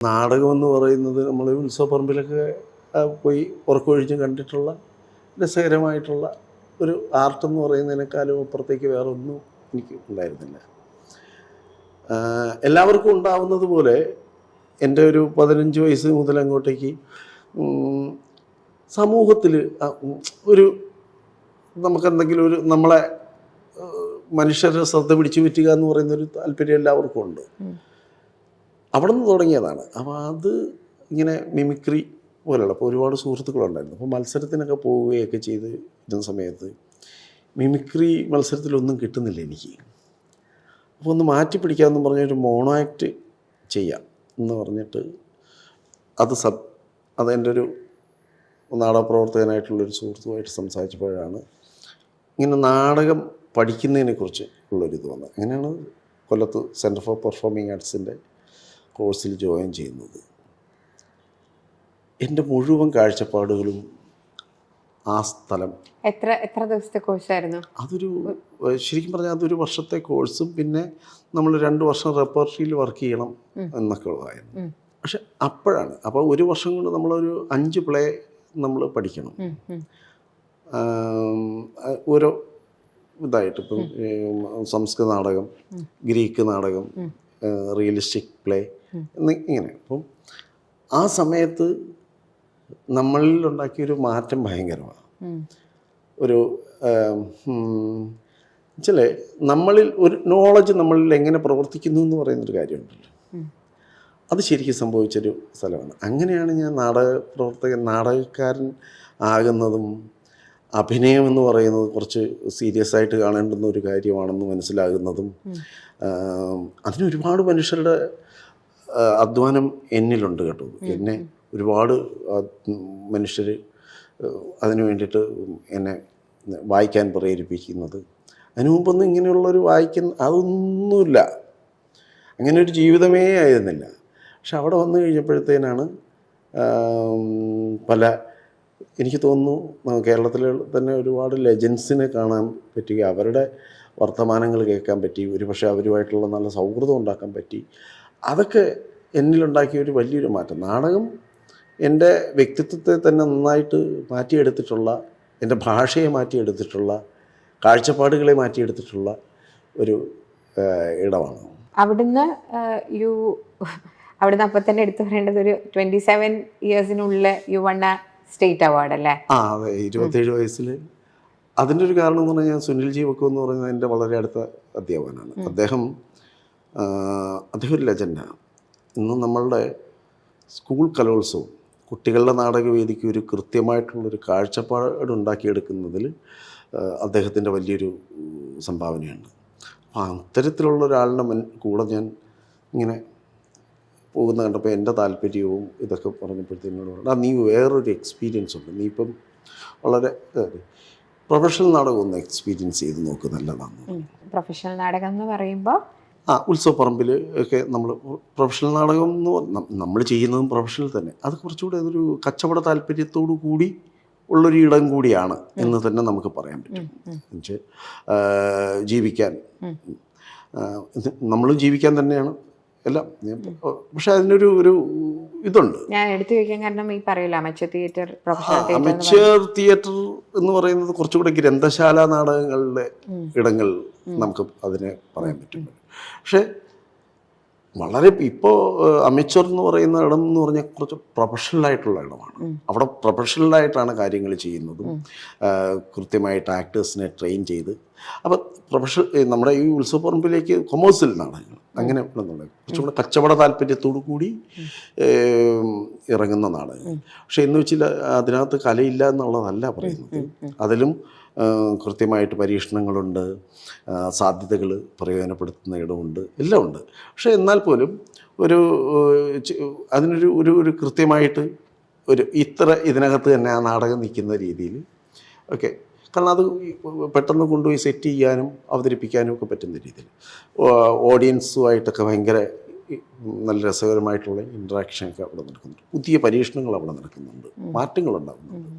നാടകം എന്ന് പറയുന്നത് നമ്മൾ ഉത്സവപ്പറമ്പിലൊക്കെ പോയി ഉറക്കൊഴിഞ്ഞ് കണ്ടിട്ടുള്ള രസകരമായിട്ടുള്ള ഒരു ആർട്ട് എന്ന് പറയുന്നതിനേക്കാളും അപ്പുറത്തേക്ക് വേറെ ഒന്നും എനിക്ക് ഉണ്ടായിരുന്നില്ല എല്ലാവർക്കും ഉണ്ടാവുന്നത് പോലെ എന്റെ ഒരു പതിനഞ്ച് വയസ്സ് മുതൽ അങ്ങോട്ടേക്ക് സമൂഹത്തിൽ ഒരു നമുക്കെന്തെങ്കിലും ഒരു നമ്മളെ മനുഷ്യരെ ശ്രദ്ധ പിടിച്ചു പറ്റുക എന്ന് പറയുന്നൊരു താല്പര്യം എല്ലാവർക്കും ഉണ്ട്. അവിടെ നിന്ന് തുടങ്ങിയതാണ്. അപ്പോൾ അത് ഇങ്ങനെ മിമിക്രി പോലെയുള്ള അപ്പോൾ ഒരുപാട് സുഹൃത്തുക്കളുണ്ടായിരുന്നു. അപ്പോൾ മത്സരത്തിനൊക്കെ പോവുകയൊക്കെ ചെയ്ത് ഇരുന്ന സമയത്ത് മിമിക്രി മത്സരത്തിലൊന്നും കിട്ടുന്നില്ല എനിക്ക്. അപ്പോൾ ഒന്ന് മാറ്റി പിടിക്കാമെന്ന് പറഞ്ഞൊരു മോണോ ആക്ട് ചെയ്യാം എന്ന് പറഞ്ഞിട്ട് അത് സബ് അതെന്റെ ഒരു നാടകപ്രവർത്തകനായിട്ടുള്ളൊരു സുഹൃത്തുമായിട്ട് സംസാരിച്ചപ്പോഴാണ് ഇങ്ങനെ നാടകം പഠിക്കുന്നതിനെക്കുറിച്ച് ഉള്ളൊരിത് വന്നത്. അങ്ങനെയാണ് കൊല്ലത്ത് സെന്റർ ഫോർ പെർഫോമിങ് ആർട്സിന്റെ കോഴ്സിൽ ജോയിൻ ചെയ്യുന്നത്. എന്റെ മുഴുവൻ കാഴ്ചപ്പാടുകളും ആ സ്ഥലം. എത്ര എത്ര ദിവസത്തെ കോഴ്സായിരുന്നു? അതൊരു ശരിക്കും പറഞ്ഞാൽ അതൊരു വർഷത്തെ കോഴ്സും പിന്നെ നമ്മൾ രണ്ട് വർഷം റെപ്പർട്ടറിയിൽ വർക്ക് ചെയ്യണം എന്നൊക്കെ ഉള്ളതായിരുന്നു. പക്ഷെ അപ്പോഴാണ് അപ്പോൾ ഒരു വർഷം കൊണ്ട് നമ്മളൊരു അഞ്ച് പ്ലേ നമ്മൾ പഠിക്കണം. ഓരോ ഇതായിട്ട് ഇപ്പം സംസ്കൃത നാടകം ഗ്രീക്ക് നാടകം റിയലിസ്റ്റിക് പ്ലേ ഇങ്ങനെ. അപ്പം ആ സമയത്ത് നമ്മളിൽ ഉണ്ടാക്കിയൊരു മാറ്റം ഭയങ്കരമാണ്. ഒരു ചില നമ്മളിൽ ഒരു നോളജ് നമ്മളിൽ എങ്ങനെ പ്രവർത്തിക്കുന്നു എന്ന് പറയുന്നൊരു കാര്യമുണ്ടല്ലോ. അത് ശരിക്കും സംഭവിച്ചൊരു സ്ഥലമാണ്. അങ്ങനെയാണ് ഞാൻ നാടക പ്രവർത്തകൻ നാടകക്കാരൻ ആകുന്നതും അഭിനയം എന്ന് പറയുന്നത് കുറച്ച് സീരിയസ് ആയിട്ട് കാണേണ്ടുന്ന ഒരു കാര്യമാണെന്ന് മനസ്സിലാകുന്നതും അതിനൊരുപാട് അതിന് ഒരുപാട് മനുഷ്യരുടെ അധ്വാനം എന്നിലുണ്ട് കേട്ടോ. എന്നെ ഒരുപാട് മനുഷ്യർ അതിനു വേണ്ടിയിട്ട് എന്നെ വായിക്കാൻ പ്രേരിപ്പിക്കുന്നത്. അതിനു മുമ്പൊന്നും ഇങ്ങനെയുള്ളൊരു വായിക്കുന്ന അതൊന്നുമില്ല. അങ്ങനെ ഒരു ജീവിതമേ ആയിരുന്നില്ല. പക്ഷെ അവിടെ വന്നു കഴിഞ്ഞപ്പോഴത്തേനാണ് പല എനിക്ക് തോന്നുന്നു കേരളത്തിൽ തന്നെ ഒരുപാട് ലെജൻസിനെ കാണാൻ പറ്റി അവരുടെ വർത്തമാനങ്ങൾ കേൾക്കാൻ പറ്റി ഒരുപക്ഷെ അവരുമായിട്ടുള്ള നല്ല സൗഹൃദം ഉണ്ടാക്കാൻ പറ്റി. അതൊക്കെ എന്നിലുണ്ടാക്കിയ ഒരു വലിയൊരു മാറ്റം. നാടകം എന്റെ വ്യക്തിത്വത്തെ തന്നെ നന്നായിട്ട് മാറ്റിയെടുത്തിട്ടുള്ള എന്റെ ഭാഷയെ മാറ്റിയെടുത്തിട്ടുള്ള കാഴ്ചപ്പാടുകളെ മാറ്റിയെടുത്തിട്ടുള്ള ഒരു ഇടമാണ്. അവിടുന്ന് യു അവിടുന്ന് അപ്പം തന്നെ എടുത്തു പറയേണ്ടത് ഒരു ട്വന്റി സെവൻ ഇയേഴ്സിനുള്ളിൽ യു സ്റ്റേറ്റ് അവാർഡ് അല്ലേ? ആ അതെ ഇരുപത്തേഴ് വയസ്സിൽ അതിന്റെ ഒരു കാരണം എന്ന് പറഞ്ഞാൽ സുനിൽ ജി വക്കു എന്ന് പറയുന്നത് എന്റെ വളരെ അടുത്ത അധ്യാപകനാണ്. അദ്ദേഹം അദ്ദേഹം ഒരു ലെജൻഡാണ് ഇന്ന് നമ്മളുടെ സ്കൂൾ കലോത്സവം കുട്ടികളുടെ നാടകവേദിക്ക് ഒരു കൃത്യമായിട്ടുള്ളൊരു കാഴ്ചപ്പാട് ഉണ്ടാക്കിയെടുക്കുന്നതിൽ അദ്ദേഹത്തിന്റെ വലിയൊരു സംഭാവനയാണ്. അത്തരത്തിലുള്ള ഒരാളുടെ മുൻ കൂടെ ഞാൻ ഇങ്ങനെ പോകുന്ന കണ്ടപ്പോൾ എന്റെ താല്പര്യവും ഇതൊക്കെ പറഞ്ഞപ്പോഴത്തേനോട് പറഞ്ഞു, "ആ നീ വേറൊരു എക്സ്പീരിയൻസ് ഉണ്ട്. നീ ഇപ്പം വളരെ പ്രൊഫഷണൽ നാടകം ഒന്ന് എക്സ്പീരിയൻസ് ചെയ്ത് നോക്ക് നല്ലതാണ് പ്രൊഫഷണൽ നാടകം എന്ന് പറയുമ്പോൾ ആ ഉത്സവപ്പറമ്പിൽ ഒക്കെ നമ്മൾ പ്രൊഫഷണൽ നാടകം എന്ന് നമ്മൾ ചെയ്യുന്നതും പ്രൊഫഷണൽ തന്നെ. അത് കുറച്ചുകൂടി അതൊരു കച്ചവട താല്പര്യത്തോടു കൂടി ഉള്ളൊരു ഇടം കൂടിയാണ് എന്ന് തന്നെ നമുക്ക് പറയാൻ പറ്റും. എന്നുവെച്ചാൽ ജീവിക്കാൻ. നമ്മളും ജീവിക്കാൻ തന്നെയാണ്. എല്ലാം പക്ഷെ അതിനൊരു ഒരു ഇതുണ്ട്. ഞാൻ എടുത്തു ചോദിക്കാൻ കാരണം ഈ പറയില്ല അമച്ചർ തിയേറ്റർ അമച്ചർ തിയേറ്റർ എന്ന് പറയുന്നത് കുറച്ചുകൂടെ ഗ്രന്ഥശാല നാടകങ്ങളുടെ ഇടങ്ങൾ നമുക്ക് അതിനെ പറയാൻ പറ്റും. പക്ഷെ വളരെ ഇപ്പോ അമച്ചർ എന്ന് പറയുന്ന ഇടം എന്ന് പറഞ്ഞാൽ കുറച്ച് പ്രൊഫഷണൽ ആയിട്ടുള്ള ഇടമാണ്. അവിടെ പ്രൊഫഷണൽ ആയിട്ടാണ് കാര്യങ്ങൾ ചെയ്യുന്നതും കൃത്യമായിട്ട് ആക്ടേഴ്സിനെ ട്രെയിൻ ചെയ്ത്. അപ്പോൾ പ്രൊഫഷണൽ നമ്മുടെ ഈ ഉത്സവപ്പറമ്പിലേക്ക് കൊമേഴ്സ്യൽ നാടകങ്ങൾ അങ്ങനെ ഉണ്ടെന്നുള്ളത് കുറച്ചുകൂടെ കച്ചവട താല്പര്യത്തോടു കൂടി ഇറങ്ങുന്ന നാടകം പക്ഷെ എന്ന് വെച്ചില്ല അതിനകത്ത് കലയില്ല എന്നുള്ളതല്ല പറയുന്നത്. അതിലും കൃത്യമായിട്ട് പരീക്ഷണങ്ങളുണ്ട് സാധ്യതകൾ പ്രയോജനപ്പെടുത്തുന്ന ഇടമുണ്ട് എല്ലാം ഉണ്ട്. പക്ഷെ എന്നാൽ പോലും ഒരു അതിനൊരു ഒരു ഒരു കൃത്യമായിട്ട് ഒരു ഇത്ര ഇതിനകത്ത് തന്നെ ആ നാടകം നിൽക്കുന്ന രീതിയിൽ ഓക്കെ. കാരണം അത് പെട്ടെന്ന് കൊണ്ടുപോയി സെറ്റ് ചെയ്യാനും അവതരിപ്പിക്കാനും ഒക്കെ പറ്റുന്ന രീതിയിൽ. ഓഡിയൻസുമായിട്ടൊക്കെ ഭയങ്കര നല്ല രസകരമായിട്ടുള്ള ഇൻട്രാക്ഷനൊക്കെ അവിടെ നടക്കുന്നുണ്ട്. പുതിയ പരീക്ഷണങ്ങൾ അവിടെ നടക്കുന്നുണ്ട്. മാറ്റങ്ങൾ ഉണ്ടാകുന്നുണ്ട്